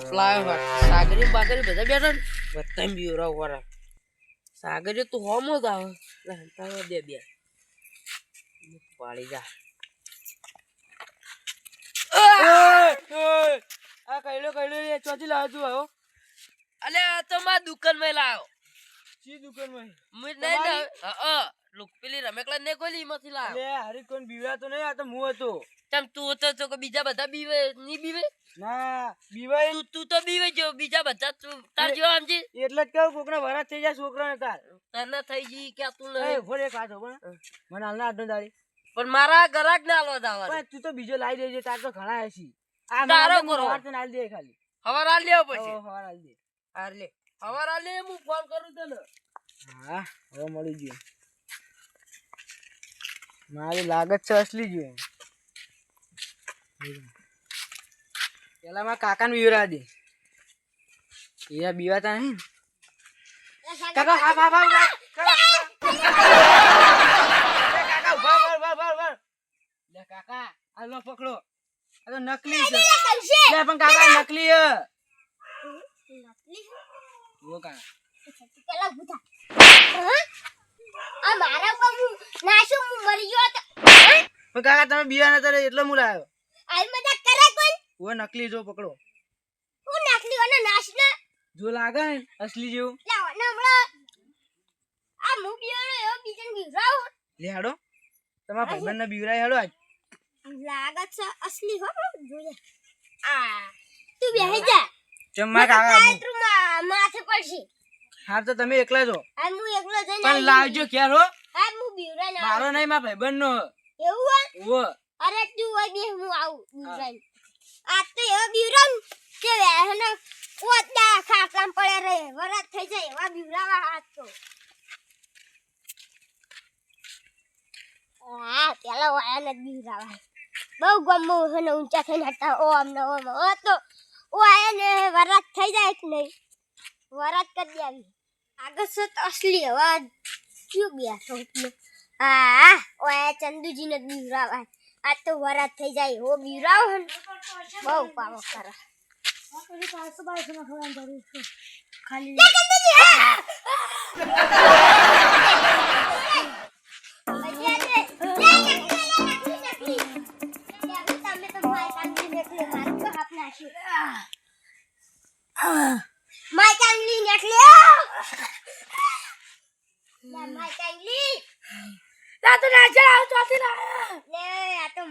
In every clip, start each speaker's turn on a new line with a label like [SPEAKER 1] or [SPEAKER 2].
[SPEAKER 1] બાપલા સાગરી બાગરી બધા બેઠા ને. બધા બીવરાવ વરા સાગરી તું હોમો જ આવે. હંતા દે બે પાડી જા.
[SPEAKER 2] આ કઈલો કઈલો રે ચોથી લાવ તું આવો.
[SPEAKER 1] અલે આ તો માં દુકાનમાં લાવ્યો
[SPEAKER 2] સી દુકાનમાં
[SPEAKER 1] મું નહીં ને હા. પેલી રમેકલા ને કોઈ માંથી લાવ્યો
[SPEAKER 2] લે હરી કોણ બીવાતો નહીં આ તો હું હતો.
[SPEAKER 1] તમ તું હતો તો કે બીજા બધા બીવે ની બીવે?
[SPEAKER 2] ના બીવાય
[SPEAKER 1] તું તું તો બીવે જો બીજા બધા તું તાર જેવા સમજી
[SPEAKER 2] એટલે જ કહું કોકના વરાત થઈ જાય છોકરાને તાર.
[SPEAKER 1] તને થઈ ગઈ કે તું
[SPEAKER 2] એ
[SPEAKER 1] ફોર
[SPEAKER 2] એક કાઢો પણ. મને હાલના હાથનો દાડી.
[SPEAKER 1] પણ મારા ગરાક ના આલવા દાવા
[SPEAKER 2] પણ તું તો બીજો લાવી દેજે તાર તો ઘણા હશી આ
[SPEAKER 1] તારો કરો.
[SPEAKER 2] સવાર તો નાલી દે ખાલી.
[SPEAKER 1] હવાર આ લેવો પછી.
[SPEAKER 2] સવાર આ દે.
[SPEAKER 1] હાર લે. હવાર આ લે હું ફોન કરું તને.
[SPEAKER 2] હા હવે મળી ગયું. મારી લાગત છે અસલી જોઈએ પેલા મારા કાકાને બીવરા દે. એ બીવાતા નહીં. કાકા હા હા હા કાકા એ ઊભા ઊભા ઊભા ઊભા ઊભા લે કાકા આ લો પકડો. આ તો નકલી છે. લે પણ કાકા નકલી હે. ઓ કાકા. પણ કાકા તમે બીવા નતા રે એટલે હું લાવ્યો ઓ નકલી જો પકડો. જો લાગે ને અસલી જેવું. લે હાડો. તમારા ભાઈબંધ ને બીવરાય હાડો આજ.
[SPEAKER 3] લાગે છે અસલી હો જોઈએ. આ તું બેહી જા.
[SPEAKER 2] ચમ્મા કાકા
[SPEAKER 3] તું માથે પડશે.
[SPEAKER 2] હા તો તમે એકલા છો
[SPEAKER 3] આ હું એકલો જઈને
[SPEAKER 2] પણ લાવજો ક્યારે હો.
[SPEAKER 3] આ હું બીવરા ના
[SPEAKER 2] મારો નહીં મારા ભાઈબંધ નો
[SPEAKER 3] એવું હોય
[SPEAKER 2] ઓ
[SPEAKER 3] અરે તું હોય બે હું આવું બીવરાને. આ તો એવો બીવરા ને કે વેહનો ઓતના ખાટલામાં પડ્યા રહે વરાત થઈ જાય એવા બીવરાવા હાથ તો હા પેલા વાયા ને બીવરાવા બહુ ગમો હને ઊંચા થઈને હતા ઓ અમને ઓમ ઓ તો ઓ આયા ને વરાત થઈ જાય કે નહીં વરાત કરી દેવી આગળ છે તો અસલી હવા ક્યું બેઠો આ ઓયા ચંદુજીને જ બીવરાવા આ તો વરાત થઈ જાય હો બીવરાવ હન. બહુ પાવો કરે. ખાલી માય કાંગલી નીકળ્યો કાંગલી
[SPEAKER 1] તા ના ચડાવ ચોથી ના
[SPEAKER 3] લે આ તો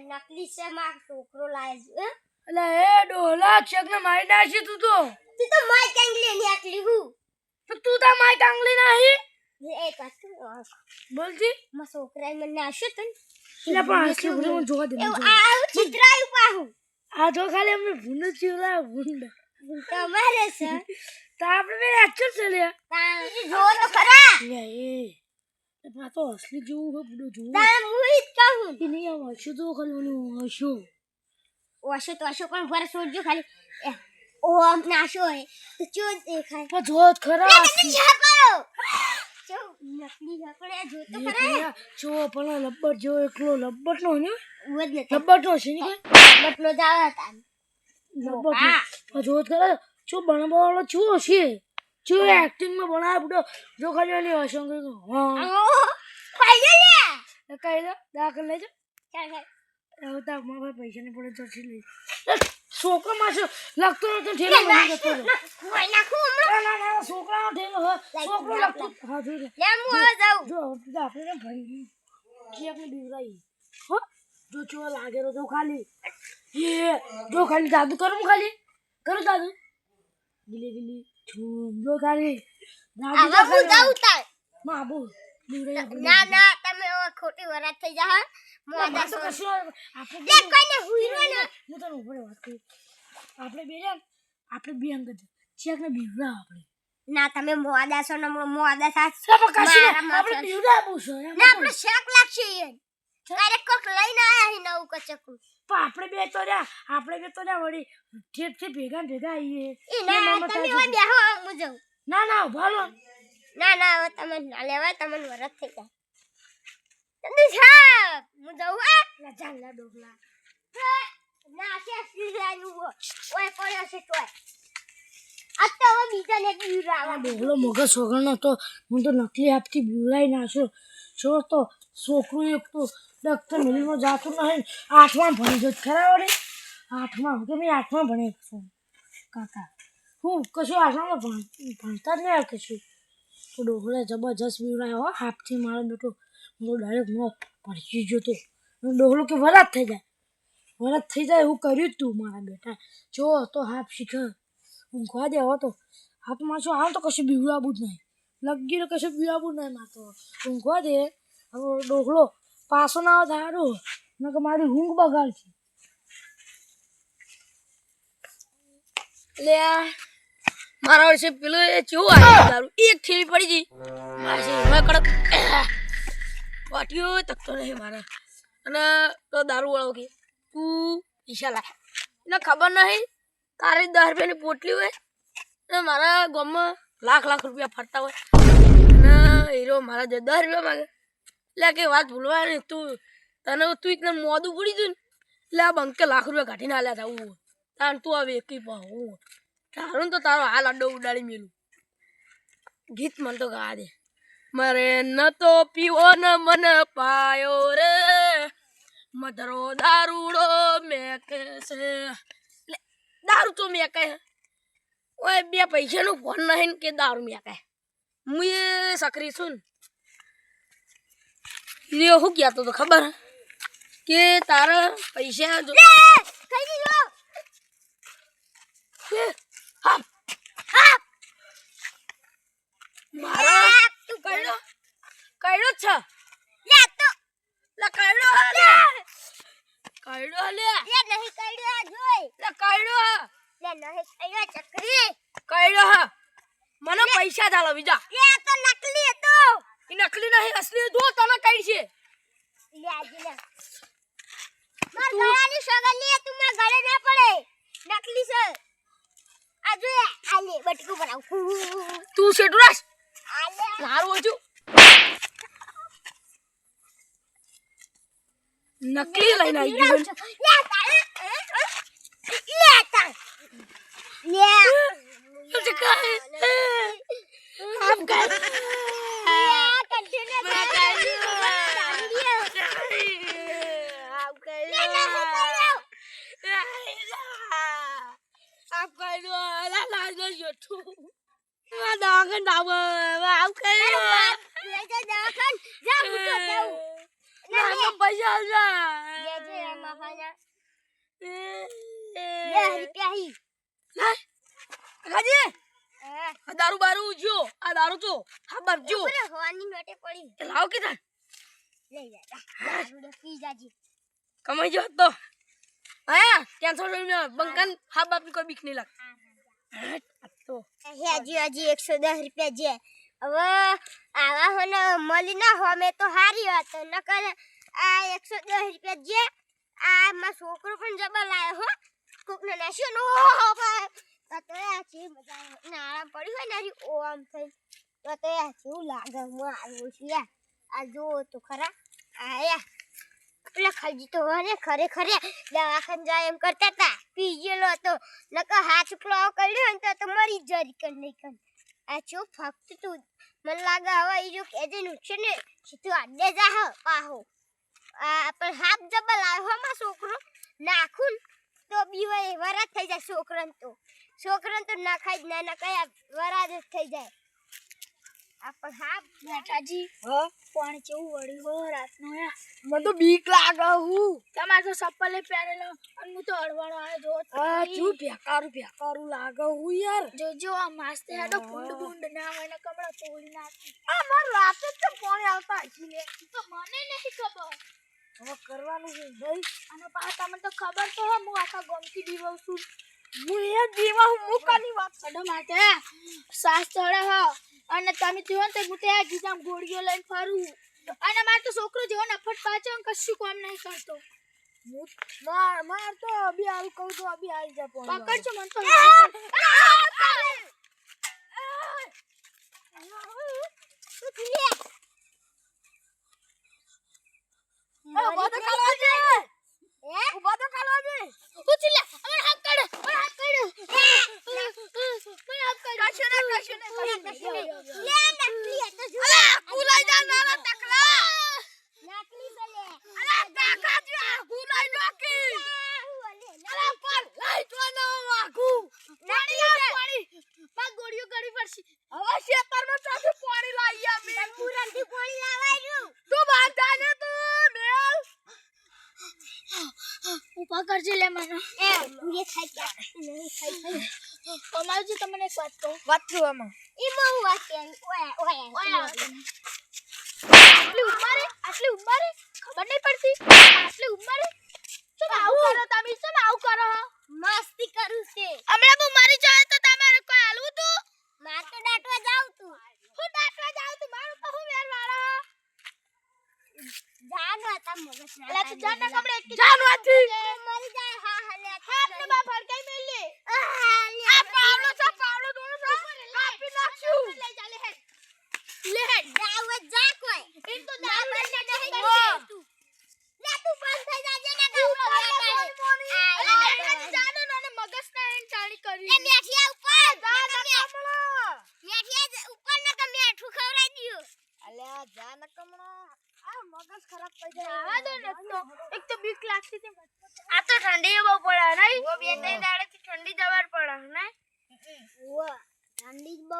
[SPEAKER 3] નકલી છે માં છોકરો લાવે છે?
[SPEAKER 1] એટલે એ ડોલા ને મારી નાખી તું તો
[SPEAKER 3] તું તો માય કાંગલી નીકળી હું
[SPEAKER 1] તો તું તો મારી કાંગલી નહીં
[SPEAKER 3] એ
[SPEAKER 1] બોલજી
[SPEAKER 3] મા છોકરાએ મને નાશ્યો તન ને.
[SPEAKER 1] એટલે પણ
[SPEAKER 3] આ આવું ચિત્રાયું પાહું
[SPEAKER 1] આ તો ખાલી અમને ભૂંડ ચીવડા ભૂંડ
[SPEAKER 3] તમારે
[SPEAKER 1] આપણે બે એકચ્યુઅલ છે લે
[SPEAKER 3] તા જો તો ખરા.
[SPEAKER 1] એ. તો અસલી જેવું હોય બધું જોવું
[SPEAKER 3] તા હું જ કહું.
[SPEAKER 1] એ નહીં આમ હશું તો ઓલું હશું
[SPEAKER 3] ઓશો તો ઓશો પણ ફરસ છોડજો ખાલી. એ, ઓ આમ નાશો હે તો ચો દેખાય.
[SPEAKER 1] પણ જો ખરા.
[SPEAKER 3] જો ખરા.
[SPEAKER 1] ખરા. જો એકલો લબ્બર નો? ને
[SPEAKER 3] ઉવદ ને
[SPEAKER 1] નો? છે ને કે
[SPEAKER 3] બટલો જાવ હતા લબ્બર.
[SPEAKER 1] નો જો ખરા. જો ભણવા વાળો છો છે જો એક્ટિંગમાં બનાવે બધો જો ખાલી ઓલી હશું કે હા.
[SPEAKER 3] ખાઈ લે
[SPEAKER 1] એ કઈ દે દાખલ લેજો જા. હવે તાર મારા ભાઈ પૈસા નહીં પડે તો છે લઈ. છોકરા માં છે લાગતો નતો ઠેલો બની જતો
[SPEAKER 3] કોઈ નાખું હમણાં.
[SPEAKER 1] ના ના ના છોકરાનો ઠેલો છોકરો લાગતો હા જો લે
[SPEAKER 3] લે હું હવે જાઉં.
[SPEAKER 1] જો આપણે ને ભરી કે આપણે બીવરાઈ હો? જો ચો લાગે તો જો ખાલી. એ જો ખાલી જાદુ કરું ખાલી. કરું જાદુ. ગીલી ગીલી ખાલી જાદુ
[SPEAKER 3] હવે હું જાઉં તાર.
[SPEAKER 1] માં બો
[SPEAKER 3] ના ના તમે ખોટી વરાત થઈ જા મોડા
[SPEAKER 1] તો
[SPEAKER 3] સો
[SPEAKER 1] કશું આપણે
[SPEAKER 3] કોઈને હુઈરો ને
[SPEAKER 1] હું તને ઉપર વાત કરું. આપણે બે આપણે બે અંગત ચેક ને બીવરા આપણે.
[SPEAKER 3] ના તમે મોડા છો ને
[SPEAKER 1] તો
[SPEAKER 3] મારા
[SPEAKER 1] નહીં, આપણે. બીવરા આપું છું. એમ
[SPEAKER 3] ના આપણે શેક લાગશે યાર અરે કોક લઈને આયા હી નવું કચકું
[SPEAKER 1] પણ આપણે બે તો રહ્યા. આપણે બે તો રહ્યા વળી. ઠેઠથી ભેગા ભેગા આવીએ.
[SPEAKER 3] તમે
[SPEAKER 1] તાજી.
[SPEAKER 3] બેહો હું જાઉં.
[SPEAKER 1] ના ના ભાલો
[SPEAKER 3] ના ના હવે તમે ના લેવાય તમને વરત થઈ જાય. જલ્દી છાપ હું જાઉં આ
[SPEAKER 1] ચાલ ના ડોગલા.
[SPEAKER 3] હા. ના છે સિરાનું ઓય પડ્યો છે તોય. હવે બીજાને બીવરાવા
[SPEAKER 1] ડોહલો મગજ વગરનો તો હું તો નકલી હાથથી બીવડાઈ નાખ્યો. જો તો છોકરું એક તો ડૉક્ટર મિલમાં જાતું નહીં. આઠમાં ભણી જ ખરા વળી? આઠમાં. કે મેં આઠમાં ભણી છું. કાકા, હું કશું આઠમાં ભણ, ભણતા જ નહીં કશું. તો ડોહલે જબરજસ્ત બીવડાયો હાથથી મારો બેટો હું ડાયરેક્ટ મો ભડકી ગયો તો. ડોગલો કે વરાત થઈ જાય. વરાત થઈ જાય એવું કર્યું તું મારા બેટા. જો, તો હાફ શીખ. ઊંઘવા હો તો. હાથમાં શું આમ તો કશું બીવડાવું જ નહીં. લગી ને કશું બીવડાવું જ નહીં મારે તો. ઊંઘવા દે. હવે ડોકલો પાછો ના આવે સારું ને કે મારી ઊંઘ બગાડશે.
[SPEAKER 4] લે મારા વર્ષે પેલું એ ચેવું આવ્યું દારૂ એક થેલી પડી ગઈ. પાછી હવે કડક વાટ્યો તકતો નહીં મારા. અને તો દારૂ વાળો કે, તું પૈસા લાય એને ખબર નહીં તારી દસ રૂપિયાની પોટલી હોય અને મારા ગામમાં લાખ લાખ રૂપિયા ફરતા હોય. અને હીરો મારા જે દસ રૂપિયા માગે એટલે કે વાત ભૂલવા નહીં તું, તને તું એકદમ મોદું પડી ને. એટલે આ બંકે લાખ રૂપિયા કાઢીને આલ્યા હતા હું તાર તું આવે એકી હું તારું તો તારો હાલ અડ્ડો ઉડાડી મેલું. ગીત મને તો ગા દે. મરે ન તો પીવો ન મન પાયો રે. મધરો દારૂડો મેકે છે. દારૂ તો મેકે ઓય, બે પૈસાનું ફોન નહીં કે દારૂ મેકે હું એ સકરી છું એ હું કહેતો તો ખબર કે તારા પૈસા જો
[SPEAKER 3] કઈ દીધો
[SPEAKER 4] એ, હા હા મારા
[SPEAKER 3] તું
[SPEAKER 4] કઈડો કઈડો જ
[SPEAKER 3] લે તો
[SPEAKER 4] લે કઈડો હે લે. કઈડો લે?
[SPEAKER 3] લે નહીં કઈડો જોઈ.
[SPEAKER 4] લે કઈડો હે
[SPEAKER 3] લે નહીં કઈડો ચકરી
[SPEAKER 4] કઈડો હે? મને પૈસા ચાલો બીજા.
[SPEAKER 3] લે તો નકલી હતો.
[SPEAKER 4] એ નકલી નહીં અસલી જો તને કઈ છે?
[SPEAKER 3] લે આજે લે. માર ગળાની સગન લે તું માર ગળે ના પડે. નકલી છે. આ જો આ લે બટકું બનાવ
[SPEAKER 4] તું શેઠુરાશ
[SPEAKER 3] આ લે.
[SPEAKER 4] મારું હજુ નકલી લઈને આવી ગયું
[SPEAKER 3] લે તારે. લે તાર. લે
[SPEAKER 4] તું કાય આપ કાય
[SPEAKER 3] કન્ટિન્યુ
[SPEAKER 4] મેં આપ કાય આપ કાય લા લા જો શેઠું આ દાગન દાવ આપ કાય ના પૈસા આલજા કાજી આ દારૂ બારૂ જો આ દારૂ તો હા બાપ જો પડી. લાવ કે તાર. કમાઈ જો તો. હા કેન્સર થઈને બંકન હા બાપ કોઈ બીક નહીં લાગ. તો
[SPEAKER 3] હજી હજી એકસો દસ રૂપિયા જે. હવે આવા હોને મળી ના હો મેં તો હારી વાત. નકર આ એકસો દસ રૂપિયા જે આ માં છોકરો પણ જબર લાયો હો. કોકને નાશ્યો નો તો તો છે બધા નાળા પડ્યું હોય ને હજી, ઓ આમ થઈ. તો છે એવું લાગે, હું આવ્યો છું યાર આ જો તો ખરા. આયા પેલા ખલજી તો અરે ખરે ખરે દવાખાન જાય એમ કરતા હતા પી ગયેલો હતો. નકર હાથ ઉપલો કર્યો ને તો તો મરી જરી કર નહીં કર આ ચો ફક્ત તું. મને લાગે હવે એ જો કેજે નુકસાન ને સીધું આડે જા પાહો આ પણ હાથ જબલ આવ્યો છોકરો. નાખું તો બી હોય વરાત થઈ જાય છોકરાને તો. છોકરાને તો નાખાય જ ના ના કયા વરાત જ થઈ જાય. આપણ હા હાથ
[SPEAKER 4] હ?
[SPEAKER 1] પણ કેવું વળી હો રાતનો યાર
[SPEAKER 4] મને તો બીક લાગે હું.
[SPEAKER 1] તમારે તો ચપ્પલે પહેરેલો અને હું તો અડવાણો આવ્યો જો
[SPEAKER 4] આ જો ભેકારું ભેકારું લાગે હું યાર.
[SPEAKER 1] જોજો આ માસ્તે હેડો ફૂંડ ફૂંડ ના હોય ને કમળા તોડી નાખી.
[SPEAKER 4] આ માર રાતે જ તો પાણી આવતા હજી લે
[SPEAKER 1] તો મને નહીં ખબર.
[SPEAKER 4] હવે કરવાનું છે ભાઈ.
[SPEAKER 1] અને પાછા તમને તો ખબર તો હે હું આખા ગમથી દીવઉં છું.
[SPEAKER 4] હું દીવા હું મુકાની વાત
[SPEAKER 1] કરો માટે સાસ ચડે હ અને તમે જોવો ને હું ત્યાં ગીજામ ગોળીઓ લઈને ફરું અને મારે તો છોકરો જેવો નફટ પાછો કશું કામ નહીં કરતો
[SPEAKER 4] માર માર તો અભી આવી કહું તો અભી આવી જા પાણી
[SPEAKER 1] મન તો લાગે.
[SPEAKER 4] ઊભા તો કાલો આજે ઉચલે
[SPEAKER 5] અમર હાથ કાઢ અમર હાથ કાઢ. મને હાથ કાઢ. કશું ને
[SPEAKER 4] કશું
[SPEAKER 6] ને
[SPEAKER 5] કશું ને
[SPEAKER 3] લે ને પ્રિય
[SPEAKER 4] તો જો અલા
[SPEAKER 3] કુલાઈ જા નાના તકલા. નાકલી બલે અલા કાકા
[SPEAKER 4] જી
[SPEAKER 3] કુલાઈ નોકી
[SPEAKER 6] પકડજે લે મને.
[SPEAKER 3] એ ભૂએ ખાઈ ગયા નહીં ખાઈ ખાઈ
[SPEAKER 6] અમારજી તમને એક વાત કહું.
[SPEAKER 2] વાત થયું આમાં
[SPEAKER 3] એ બહુ વાત કે ઓય ઓય
[SPEAKER 6] આટલી ઉંમરે આટલી ઉંમરે? ખબર નહીં પડતી. આટલી ઉંમરે? ચમ આવું કરો તમે. શું આવું કરો.
[SPEAKER 3] મસ્તી કરું છે.
[SPEAKER 6] હમણાં હું મારી જાય તો તમારે કોઈ હાલવું તું?
[SPEAKER 3] માર તો ડાટવા જાવ તું.
[SPEAKER 6] હું ડાટવા જાઉં તું? મારું તો હું વેર વાળા
[SPEAKER 3] જાન હતા મગજ ના
[SPEAKER 6] એટલે જાન ના કમળે એક
[SPEAKER 3] જાન મરી જાય હા હા લે
[SPEAKER 6] હાથ ને બાપ હડકાઈ મેલ. લે
[SPEAKER 3] લે
[SPEAKER 6] આ પાવલો છે પાવલો દોડો છે કાપી નાખ્યું લે જા લે હેડ લે હેડ
[SPEAKER 3] જાવ જા કોઈ
[SPEAKER 6] એ તો દારૂ લઈને નહીં
[SPEAKER 3] લે
[SPEAKER 6] કરશે
[SPEAKER 3] તું બંધ થઈ જાજે ને કહું
[SPEAKER 6] અલે મેં જાનો ને મગજ ના એન ચાણી કરી
[SPEAKER 3] એ મેઠિયા ઉપર
[SPEAKER 6] જા ના કમળો
[SPEAKER 3] મેઠિયા ઉપર ન કે મેઠું ખવડાવી દીયો
[SPEAKER 2] અલ્યા જા ન કમણો
[SPEAKER 6] આ મગજ ખરાબ થઈ જાય આવા દો ને તો એક તો બીક લાગતી તે આ તો ઠંડી બહુ પડે નહીં બે ત્રણ દાડે થી ઠંડી જવાર પડે નહીં
[SPEAKER 3] ઓવા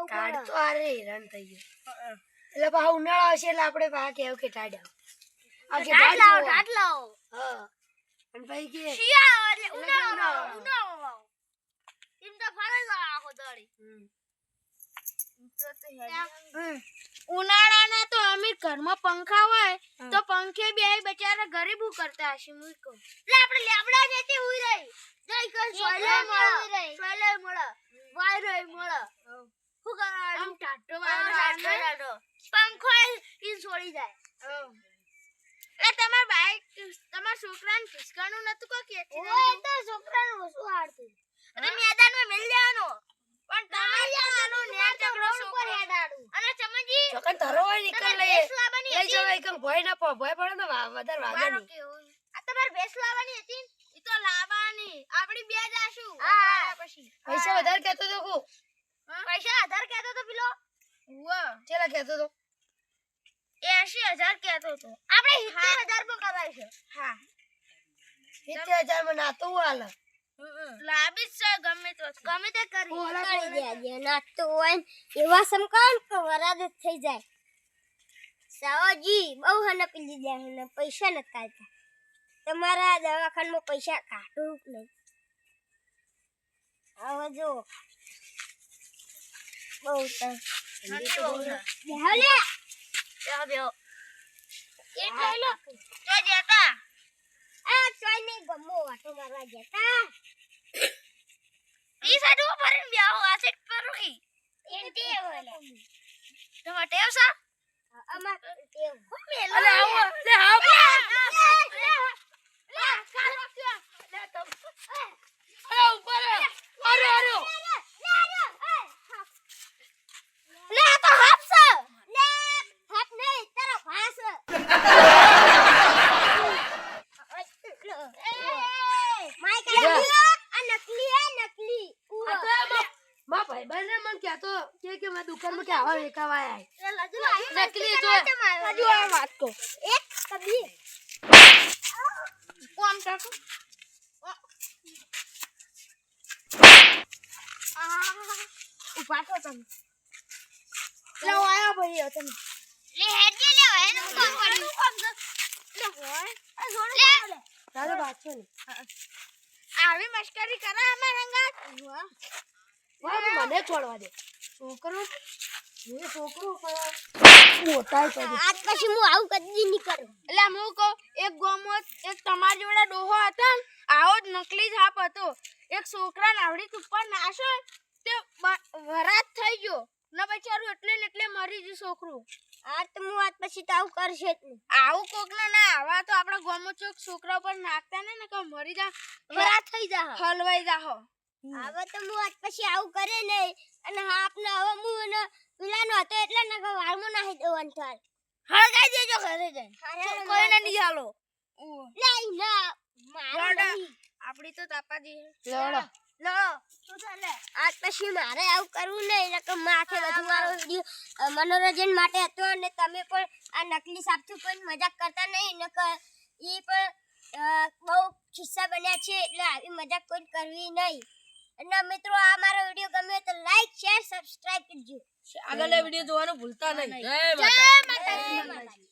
[SPEAKER 1] ટાઢ
[SPEAKER 3] પડે
[SPEAKER 1] તો આરે હેરાન થઈ ગયો. એટલે પાછા ઉનાળો આવશે એટલે આપણે પાછા કેવું કે ટાઢ. આવો કે ટાઢ
[SPEAKER 6] લાવો
[SPEAKER 1] જોવો.
[SPEAKER 6] લાવો.
[SPEAKER 1] હા. અને પછી કે
[SPEAKER 6] શિયાળો એટલે
[SPEAKER 1] એટલે
[SPEAKER 6] ઉનાળો
[SPEAKER 1] ઉનાળો.
[SPEAKER 6] ઉનાળો એમ તો ફરે આખો દાડી ઉનાળાના તો અમીર ઘરમાં પંખા હોય તો પંખે બે બચારા ગરીબું કરતા હશે મુઈ કહું. એટલે આપણે લેબડા જતી હુઈ રહી. જઈ કર સોલે મળે. સોલે મળે. વાયરો મળે શું કરવાનું આમ ટાટો ટાટો ટાટો પંખો ઈ છોડી જાય. એટલે તમાર બાઈક તમાર છોકરાને ફિસકાનું નતું કો કે
[SPEAKER 3] ઓય તો છોકરાનું વસુ હાડતું
[SPEAKER 6] અને મેદાનમાં મેલ દેવાનો પણ તમે જવાનું ને ઝઘડો ઉપર હેડાડું. અને ચમજી
[SPEAKER 1] ચોકન ધરો હોય નીકળ લઈએ.
[SPEAKER 6] લાવવાની
[SPEAKER 1] લઈ જવાય એકમ ભય ના પ- ભય પડે ને વધારે વાગે નહીં.
[SPEAKER 6] આ તમારે ભેંસ લાવવાની હતી? ઈ તો લાવવાની આપણી બે જાશું
[SPEAKER 3] હા.
[SPEAKER 6] પછી.
[SPEAKER 1] પૈસા વધારે કહેતો તો કુ
[SPEAKER 6] પૈસા આધાર કહેતો તો પેલો
[SPEAKER 1] ચેલા કહેતો તો.
[SPEAKER 6] એસી હજાર કહેતો તો. આપણે સિત્તેર હજારમાં છે. હા.
[SPEAKER 1] સિત્તેર હજારમાં નાતો હું હાલ
[SPEAKER 6] છે ગમે તો ગમે તે કરી.
[SPEAKER 1] હું હાલા
[SPEAKER 3] કરી દેજે નાચતો હોય એવા સમકાન કે વરાદ થઈ જાય. સાવાજી બહુ હને પીલી હને પૈસા ન કાઢતા. તમારા દવાખાનામાં પૈસા કાઢું નહીં. હવે જો બહુ તો
[SPEAKER 6] ઠંડી સાઈડ ઉપર બેહો આ સાઈડ
[SPEAKER 1] ઉપર અરે અરે
[SPEAKER 3] લે આ તો હાફ છે લે હાફ નહીં તારો ભાસ માય
[SPEAKER 1] જા.
[SPEAKER 3] કાઢી આ નકલી હે નકલી
[SPEAKER 1] આ તો એમાં મા ભાઈ બને મને કહેતો કે કે મારી દુકાનમાં કે આવા વેકાવા આયા નકલી જો
[SPEAKER 3] હજુ આ વાત કો એક કબી
[SPEAKER 6] કોમ ટાકો
[SPEAKER 3] ઉપાડો તમે
[SPEAKER 6] લે આયા ભાઈ તમે
[SPEAKER 3] લે હેડજે લે હે નું કામ કર્યું
[SPEAKER 6] લે હોય
[SPEAKER 3] આ છોડ લે
[SPEAKER 1] તારે બાત છે ને
[SPEAKER 6] આવી મસ્કરી કરે અમાર હંગાત
[SPEAKER 1] વાહ મને છોડવા દે છોકરો હું છોકરો પણ મોટા છે
[SPEAKER 3] આજ પછી હું આવું કદી નહીં કરું.
[SPEAKER 6] એટલે હું કહું એક ગોમત એક તમારી જોડે ડોહો હતો ને આવો જ નકલી થાપ હતો. એક છોકરા નાવડી ઉપર નાશો તે વરાત થઈ ગયો. ને બચારું એટલે ને એટલે મરી ગયું છોકરું.
[SPEAKER 3] આ તો હું આજ પછી તો આવું કરશે જ નહીં.
[SPEAKER 6] આવું કોક ને ના આવા તો આપણા ગોમત ચોક છોકરા ઉપર નાખતા ને ને કે મરી જા.
[SPEAKER 3] વરાત થઈ જા
[SPEAKER 6] હલવાઈ જા
[SPEAKER 3] હવે તો હું આજ પછી આવું કરે નહીં. અને હા આપને હવે હું એને પેલાનો હતો એટલે ને વાળમાં નાખી દેવાનું થાય
[SPEAKER 6] હળગાઈ દેજો ઘરે જઈને. કોઈને નહીં હાલો.
[SPEAKER 3] લે. ના મારા નહીં.
[SPEAKER 6] આપડી તો તાપાજી લડો. શું ચાલે
[SPEAKER 3] આજ પછી મારે આવું કરવું નહીં નકર માથે બધું મારો વીડિયો મનોરંજન માટે હતો અને તમે પણ આ નકલી સાપથી કોઈ મજાક કરતા નહીં એ પણ બહુ ખિસ્સા બન્યા છે એટલે આવી મજાક કોઈ કરવી નહીં. અને મિત્રો આ મારો વીડિયો ગમ્યો તો લાઈક શેર સબસ્ક્રાઈબ કરજો.
[SPEAKER 1] આગળ વીડિયો જોવાનું ભૂલતા નહીં.
[SPEAKER 3] જય માતાજી.